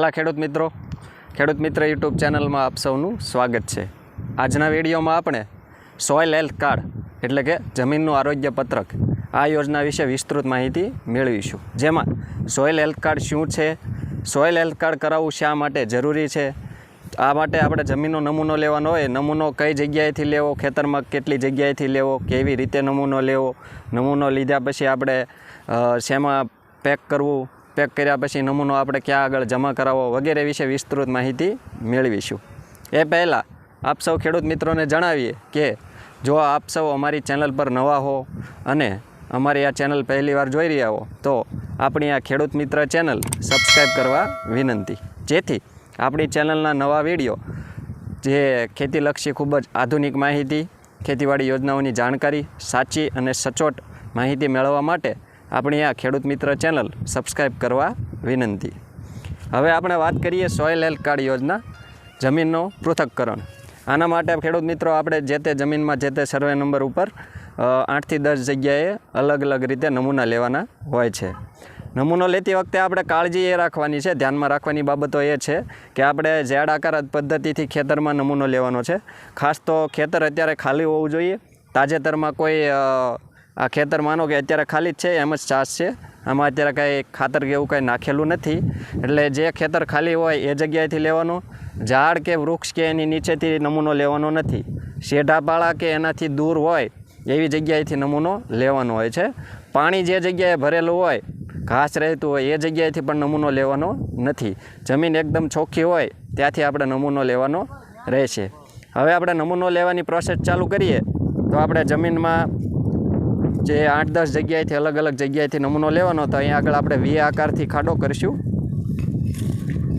હાલા ખેડૂત મિત્રો. ખેડૂત મિત્ર યુટ્યુબ ચેનલમાં આપ સૌનું સ્વાગત છે. આજના વિડીયોમાં આપણે સોઇલ હેલ્થ કાર્ડ એટલે કે જમીનનું આરોગ્ય પત્રક આ યોજના વિશે વિસ્તૃત માહિતી મેળવીશું. જેમાં સોઇલ હેલ્થ કાર્ડ શું છે, સોઇલ હેલ્થ કાર્ડ કરાવવું શા માટે જરૂરી છે, આ માટે આપણે જમીનનો નમૂનો લેવાનો હોય, નમૂનો કઈ જગ્યાએથી લેવો, ખેતરમાં કેટલી જગ્યાએથી લેવો, કેવી રીતે નમૂનો લેવો, નમૂનો લીધા પછી આપણે શેમાં પેક કરવું પેક કર્યા પછી નમૂનો આપણે ક્યાં આગળ જમા કરાવવો વગેરે વિશે વિસ્તૃત માહિતી મેળવીશું. એ પહેલાં આપ સૌ ખેડૂત મિત્રોને જણાવીએ કે જો આપ સૌ અમારી ચેનલ પર નવા હો અને અમારી આ ચેનલ પહેલી વાર જોઈ રહ્યા હો, તો આપણી આ ખેડૂત મિત્ર ચેનલ સબસ્ક્રાઈબ કરવા વિનંતી. જેથી આપણી ચેનલના નવા વીડિયો જે ખેતીલક્ષી ખૂબ જ આધુનિક માહિતી, ખેતીવાડી યોજનાઓની જાણકારી, સાચી અને સચોટ માહિતી મેળવવા માટે આપણી આ ખેડૂત મિત્ર ચેનલ સબસ્ક્રાઈબ કરવા વિનંતી. હવે આપણે વાત કરીએ સોઇલ હેલ્થ કાર્ડ યોજના જમીનનું પૃથક્કરણ. આના માટે ખેડૂત મિત્રો આપણે જે તે જમીનમાં જે તે સર્વે નંબર ઉપર આઠથી દસ જગ્યાએ અલગ અલગ રીતે નમૂના લેવાના હોય છે. નમૂનો લેતી વખતે આપણે કાળજી એ રાખવાની છે. ધ્યાનમાં રાખવાની બાબતો એ છે કે આપણે ઝેડ આકાર પદ્ધતિથી ખેતરમાં નમૂનો લેવાનો છે. ખાસ તો ખેતર અત્યારે ખાલી હોવું જોઈએ. તાજેતરમાં કોઈ આ ખેતર માનો કે અત્યારે ખાલી જ છે, એમ જ ચાસ છે. આમાં અત્યારે કાંઈ ખાતર કે એવું કાંઈ નાખેલું નથી. એટલે જે ખેતર ખાલી હોય એ જગ્યાએથી લેવાનું. ઝાડ કે વૃક્ષ કે એની નીચેથી નમૂનો લેવાનો નથી. શેઢાપાળા કે એનાથી દૂર હોય એવી જગ્યાએથી નમૂનો લેવાનો હોય છે. પાણી જે જગ્યાએ ભરેલું હોય, ઘાસ રહેતું હોય, એ જગ્યાએથી પણ નમૂનો લેવાનો નથી. જમીન એકદમ ચોખ્ખી હોય, ત્યાંથી આપણે નમૂનો લેવાનો રહેશે. હવે આપણે નમૂનો લેવાની પ્રોસેસ ચાલુ કરીએ, તો આપણે જમીનમાં જે આઠ દસ જગ્યાએથી અલગ અલગ જગ્યાએથી નમૂનો લેવાનો તો અહીંયા આગળ આપણે વી આકારથી ખાડો કરીશું.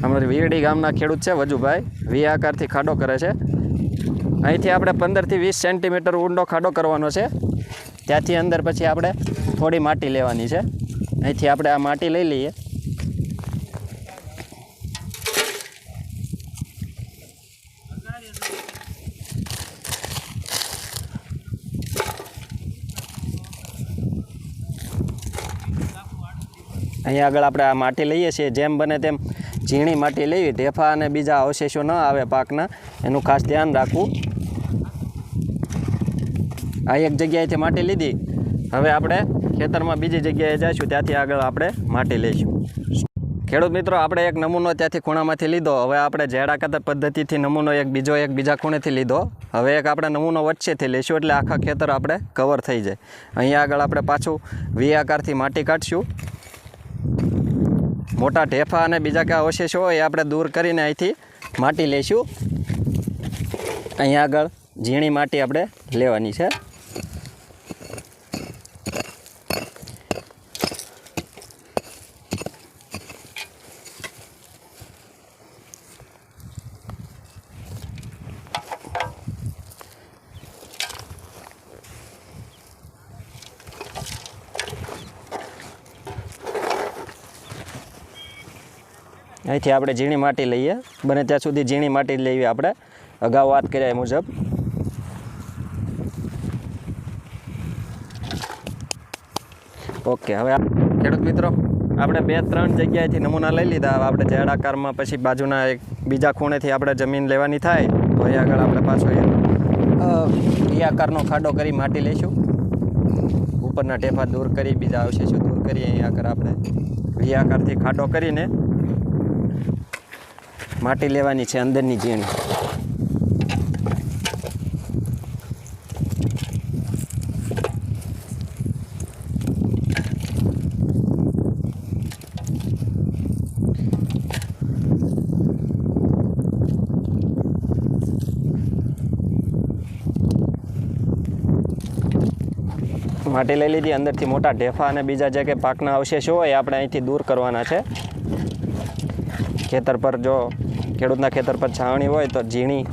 અમારે વીરડી ગામના ખેડૂત છે વજુભાઈ, વી આકારથી ખાડો કરે છે. અહીંથી આપણે પંદરથી વીસ સેન્ટીમીટર ઊંડો ખાડો કરવાનો છે. ત્યાંથી અંદર પછી આપણે થોડી માટી લેવાની છે. અહીંથી આપણે આ માટી લઈ લઈએ. અહીંયા આગળ આપણે આ માટી લઈએ છીએ, જેમ બને તેમ ઝીણી માટી લેવી. ઢેફા અને બીજા અવશેષો ન આવે પાકના, એનું ખાસ ધ્યાન રાખવું. આ એક જગ્યાએથી માટી લીધી. હવે આપણે ખેતરમાં બીજી જગ્યાએ જઈશું, ત્યાંથી આગળ આપણે માટી લઈશું. ખેડૂત મિત્રો, આપણે એક નમૂનો ત્યાંથી ખૂણામાંથી લીધો. હવે આપણે ઝેડા ખાતર પદ્ધતિથી નમૂનો એક, બીજો એક, બીજા ખૂણેથી લીધો. હવે એક આપણે નમૂનો વચ્ચેથી લઈશું, એટલે આખા ખેતર આપણે કવર થઈ જાય. અહીંયા આગળ આપણે પાછું વી આકારથી માટી કાઢશું. મોટા ઢેફા અને બીજા કયા અવશેષો હોય એ આપણે દૂર કરીને અહીંથી માટી લઈશું. અહીંયા આગળ ઝીણી માટી આપણે લેવાની છે. અહીંથી આપણે ઝીણી માટી લઈએ. બને ત્યાં સુધી ઝીણી માટી લેવી આપણે. અગાઉ વાત કર્યા એ મુજબ. ઓકે, હવે ખેડૂત મિત્રો, આપણે બે ત્રણ જગ્યાએથી નમૂના લઈ લીધા. આપણે ઝેડ આકારમાં પછી બાજુના એક બીજા ખૂણેથી આપણે જમીન લેવાની થાય, તો અહીં આગળ આપણે પાછો એ આકારનો ખાડો કરી માટી લઈશું. ઉપરના ટેફા દૂર કરી, બીજા અવશેષો દૂર કરી અહીં આગળ આપણે વી આકારથી ખાડો કરીને માટી લેવાની છે અંદરની ઝીણી. માટી લઈ લીધી, અંદરથી મોટા ઢેફા અને બીજા જે કે પાકના અવશેષો હોય એ આપણે અહીંથી દૂર કરવાના છે. ખેતર પર જો ખેડૂતના ખેતર પર છાવણી હોય તો ઝીણી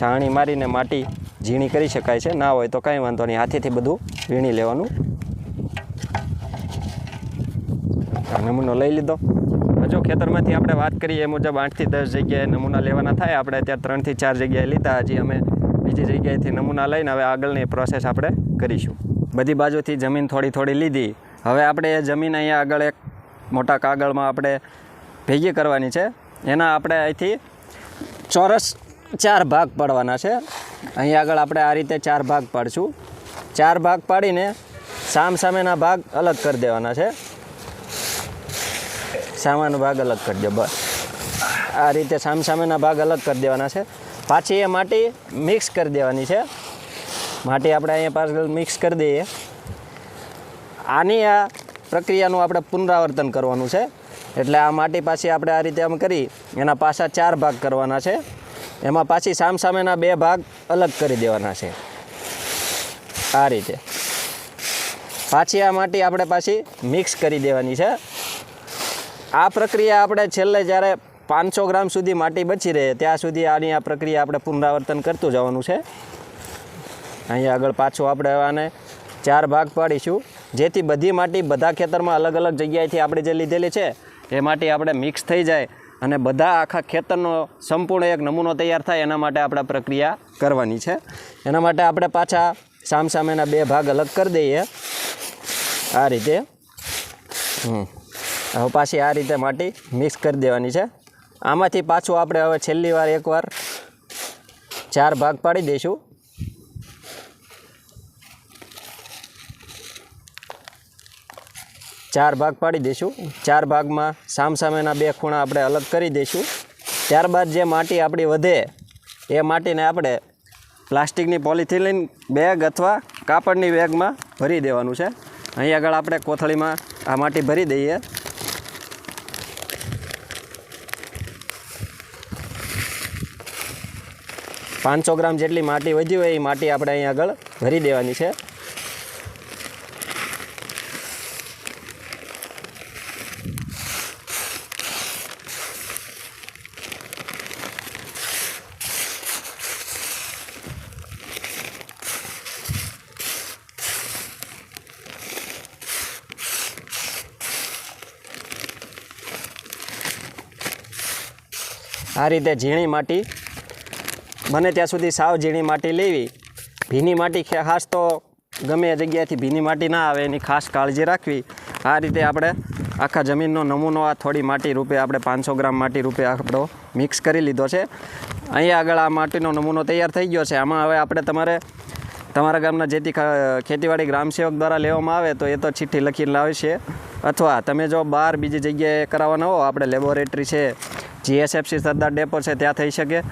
છાવણી મારીને માટી ઝીણી કરી શકાય છે. ના હોય તો કાંઈ વાંધો નહીં. હાથેથી બધું વીણી લેવાનું. નમૂનો લઈ લીધો. હજુ ખેતરમાંથી આપણે વાત કરીએ એ મુજબ આઠથી દસ જગ્યાએ નમૂના લેવાના થાય. આપણે ત્યાં ત્રણથી ચાર જગ્યાએ લીધા. હજી અમે બીજી જગ્યાએથી નમૂના લઈને હવે આગળની પ્રોસેસ આપણે કરીશું. બધી બાજુથી જમીન થોડી થોડી લીધી. હવે આપણે એ જમીન અહીંયા આગળ એક મોટા કાગળમાં આપણે ભેગી કરવાની છે. એના આપણે અહીંથી ચોરસ ચાર ભાગ પાડવાના છે. અહીં આગળ આપણે આ રીતે ચાર ભાગ પાડશું. ચાર ભાગ પાડીને સામ સામેના ભાગ અલગ કરી દેવાના છે. સામાનો ભાગ અલગ કરી દો, બસ. આ રીતે સામ સામેના ભાગ અલગ કરી દેવાના છે. પાછી એ માટી મિક્સ કરી દેવાની છે. માટી આપણે અહીંયા પાછળ મિક્સ કરી દઈએ. આની આ પ્રક્રિયાનું આપણે પુનરાવર્તન કરવાનું છે. એટલે આ માટી પાછી આપણે આ રીતે આમ કરી, એના પાછા ચાર ભાગ કરવાના છે. એમાં પાછી સામ સામેના બે ભાગ અલગ કરી દેવાના છે. આ રીતે. પાછી આ માટી આપણે પાછી મિક્સ કરી દેવાની છે. આ પ્રક્રિયા આપણે છેલ્લે જ્યારે પાંચસો ગ્રામ સુધી માટી બચી રહે, ત્યાં સુધી આની આ પ્રક્રિયા આપણે પુનરાવર્તન કરતું જવાનું છે. અહીંયા આગળ પાછું આપણે આને ચાર ભાગ પાડીશું. જેથી બધી માટી બધા ખેતરમાં અલગ અલગ જગ્યાએથી આપણે જે લીધેલી છે એ માટે આપણે મિક્સ થઈ જાય અને બધા આખા ખેતરનો સંપૂર્ણ એક નમૂનો તૈયાર થાય એના માટે આપણે પ્રક્રિયા કરવાની છે. એના માટે આપણે પાછા સામસામેના બે ભાગ અલગ કરી દઈએ. આ રીતે. હવે પાછી આ રીતે માટી મિક્સ કરી દેવાની છે. આમાંથી પાછું આપણે હવે છેલ્લી વાર એકવાર ચાર ભાગ પાડી દઈશું. ચાર ભાગ પાડી દઈશું. ચાર ભાગમાં સામસામેના બે ખૂણા આપણે અલગ કરી દઈશું. ત્યારબાદ જે માટી આપણી વધે, એ માટીને આપણે પ્લાસ્ટિકની પોલિથિલિન બેગ અથવા કાપડની બેગમાં ભરી દેવાનું છે. અહીં આગળ આપણે કોથળીમાં આ માટી ભરી દઈએ. પાંચસો ગ્રામ જેટલી માટી વધી હોય એ માટી આપણે અહીં આગળ ભરી દેવાની છે. આ રીતે ઝીણી માટી બને ત્યાં સુધી સાવ ઝીણી માટી લેવી. ભીની માટી ખાસ તો ગમે જગ્યાએથી ભીની માટી ના આવે એની ખાસ કાળજી રાખવી. આ રીતે આપણે આખા જમીનનો નમૂનો, આ થોડી માટી રૂપે આપણે પાંચસો ગ્રામ માટી રૂપે આપણો મિક્સ કરી લીધો છે. અહીંયા આગળ આ માટીનો નમૂનો તૈયાર થઈ ગયો છે. આમાં હવે આપણે તમારે, તમારા ગામના જેથી ખેતીવાડી ગ્રામસેવક દ્વારા લેવામાં આવે તો એ તો ચિઠ્ઠી લખીને લાવશે. અથવા તમે જો બહાર બીજી જગ્યાએ કરાવવાના હો, આપણે લેબોરેટરી છે જીએસએફસી સરદાર ડેપો છે, ત્યાં થઈ શકે.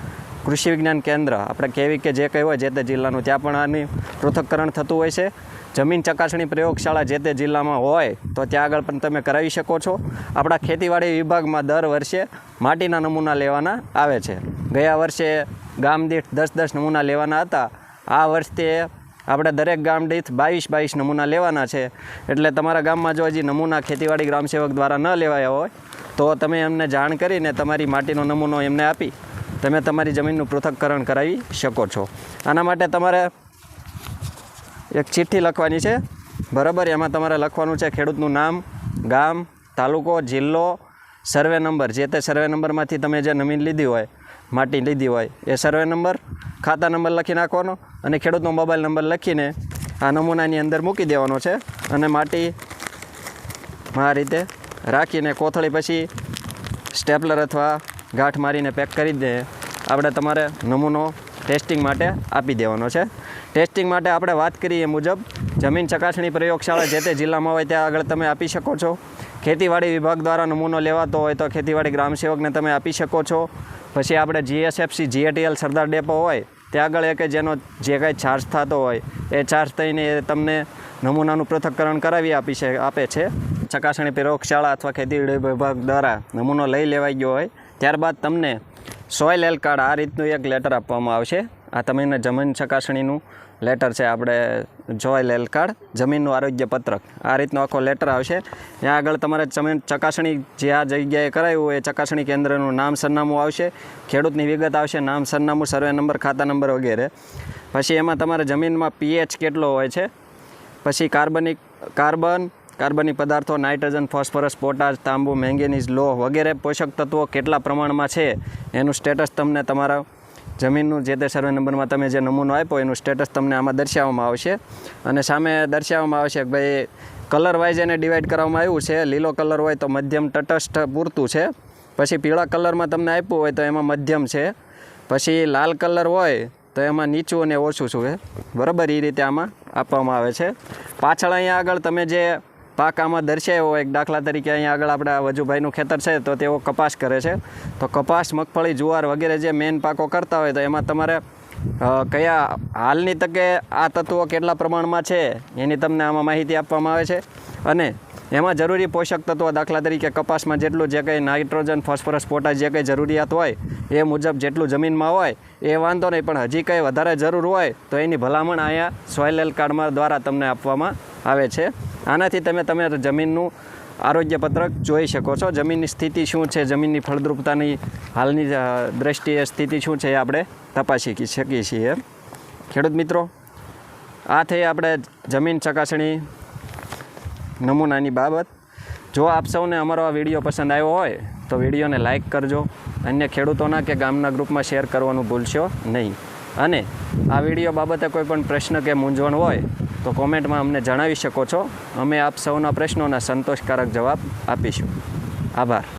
કૃષિ વિજ્ઞાન કેન્દ્ર, આપણે કેવી કે જે કંઈ હોય જે તે જિલ્લાનું, ત્યાં પણ આની પૃથક્કરણ થતું હોય છે. જમીન ચકાસણી પ્રયોગશાળા જે તે જિલ્લામાં હોય, તો ત્યાં આગળ પણ તમે કરાવી શકો છો. આપણા ખેતીવાડી વિભાગમાં દર વર્ષે માટીના નમૂના લેવાના આવે છે. ગયા વર્ષે ગામ દીઠ દસ દસ નમૂના લેવાના હતા. આ વર્ષે આપણે દરેક ગામ દીઠ બાવીસ બાવીસ નમૂના લેવાના છે. એટલે તમારા ગામમાં જો હજી નમૂના ખેતીવાડી ગ્રામસેવક દ્વારા ન લેવાયા હોય તો તમે એમને જાણ કરીને તમારી માટીનો નમૂનો એમને આપી તમે તમારી જમીનનું પૃથક્કરણ કરાવી શકો છો. આના માટે તમારે એક ચિઠ્ઠી લખવાની છે. બરાબર, એમાં તમારે લખવાનું છે ખેડૂતનું નામ, ગામ, તાલુકો, જિલ્લો, સર્વે નંબર. જે તે સર્વે નંબરમાંથી તમે જે જમીન લીધી હોય, માટી લીધી હોય, એ સર્વે નંબર ખાતા નંબર લખી નાખવાનો અને ખેડૂતનો મોબાઈલ નંબર લખીને આ નમૂનાની અંદર મૂકી દેવાનો છે અને માટી આ રીતે રાખીને કોથળી પછી સ્ટેપલર અથવા ગાંઠ મારીને પેક કરી દે. આપણે તમારે નમૂનો ટેસ્ટિંગ માટે આપી દેવાનો છે. ટેસ્ટિંગ માટે આપણે વાત કરીએ મુજબ, જમીન ચકાસણી પ્રયોગશાળા જે તે જિલ્લામાં હોય ત્યાં આગળ તમે આપી શકો છો. ખેતીવાડી વિભાગ દ્વારા નમૂનો લેવાતો હોય તો ખેતીવાડી ગ્રામ સેવકને તમે આપી શકો છો. પછી આપણે જીએસએફસી, જીએટીએલ, સરદાર ડેપો હોય, ત્યાં આગળ એક જેનો જે કાંઈ ચાર્જ થતો હોય, એ ચાર્જ થઈને એ તમને નમૂનાનું પૃથ્થકરણ કરાવી આપી છે, આપે છે. ચકાસણી પ્રયોગશાળા અથવા ખેતી વિભાગ દ્વારા નમૂનો લઈ લેવાઈ ગયો હોય, ત્યારબાદ તમને સોઇલ હેલ્થ કાર્ડ આ રીતનું એક લેટર આપવામાં આવશે. આ તમને જમીન ચકાસણીનું લેટર છે, આપણે જોઈ હેલ્થ કાર્ડ, જમીનનું આરોગ્ય પત્રક. આ રીતનો આખો લેટર આવશે. ત્યાં આગળ તમારે જમીન ચકાસણી જે આ જગ્યાએ કરાયું હોય, એ ચકાસણી કેન્દ્રનું નામ સરનામું આવશે, ખેડૂતની વિગત આવશે, નામ સરનામું, સર્વે નંબર, ખાતા નંબર વગેરે. પછી એમાં તમારે જમીનમાં પીએચ કેટલો હોય છે? પછી કાર્બનિક, કાર્બન કાર્બનિક પદાર્થો, નાઇટ્રોજન, ફોસ્ફરસ, પોટાશ, તાંબુ, મેંગેનીઝ, લોહ વગેરે પોષક તત્વો કેટલા પ્રમાણમાં છે એનું સ્ટેટસ તમને તમારા જમીનનું જે તે સર્વે નંબરમાં તમે જે નમૂનો આપ્યો એનું સ્ટેટસ તમને આમાં દર્શાવવામાં આવશે. અને સામે દર્શાવવામાં આવશે કે ભાઈ, કલર વાઇઝ એને ડિવાઈડ કરવામાં આવ્યું છે. લીલો કલર હોય તો મધ્યમ તટસ્થ પૂરતું છે. પછી પીળા કલરમાં તમને આપ્યું હોય તો એમાં મધ્યમ છે. પછી લાલ કલર હોય તો એમાં નીચું અને ઓછું શું છે. બરાબર? એ રીતે આમાં આપવામાં આવે છે. પાછળ અહીંયા આગળ તમે જે પાક આમાં દર્શાવ્યો હોય દાખલા તરીકે અહીંયા આગળ આપણા વજુભાઈનું ખેતર છે, તો તેઓ કપાસ કરે છે. તો કપાસ, મગફળી, જુવાર વગેરે જે મેઇન પાકો કરતા હોય, તો એમાં તમારે કયા હાલની તકે આ તત્વો કેટલા પ્રમાણમાં છે, એની તમને આમાં માહિતી આપવામાં આવે છે. અને એમાં જરૂરી પોષક તત્વો દાખલા તરીકે કપાસમાં જેટલું જે કંઈ નાઇટ્રોજન, ફોસ્ફરસ, પોટાશ જે કંઈ જરૂરિયાત હોય, એ મુજબ જેટલું જમીનમાં હોય, એ વાંધો નહીં. પણ હજી કંઈ વધારે જરૂર હોય, તો એની ભલામણ અહીંયા સોઇલ હેલ્થ કાર્ડમાં દ્વારા તમને આપવામાં આવે છે. આનાથી તમે તમે જમીનનું આરોગ્ય પત્રક જોઈ શકો છો. જમીનની સ્થિતિ શું છે, જમીનની ફળદ્રુપતાની હાલની દ્રષ્ટિએ સ્થિતિ શું છે એ આપણે તપાસી શકીએ છીએ. ખેડૂત મિત્રો, આ થઈ આપણે જમીન ચકાસણી નમૂનાની બાબત. જો આપ સૌને અમારો આ વીડિયો પસંદ આવ્યો હોય, તો વિડીયોને લાઇક કરજો. અન્ય ખેડૂતોના કે ગામના ગ્રુપમાં શેર કરવાનું ભૂલશો નહીં. અને આ વીડિયો બાબતે કોઈ પણ પ્રશ્ન કે મૂંઝવણ હોય, તો કોમેન્ટમાં અમને જણાવી શકો છો. અમે આપ સૌના પ્રશ્નોના સંતોષકારક જવાબ આપીશું. આભાર.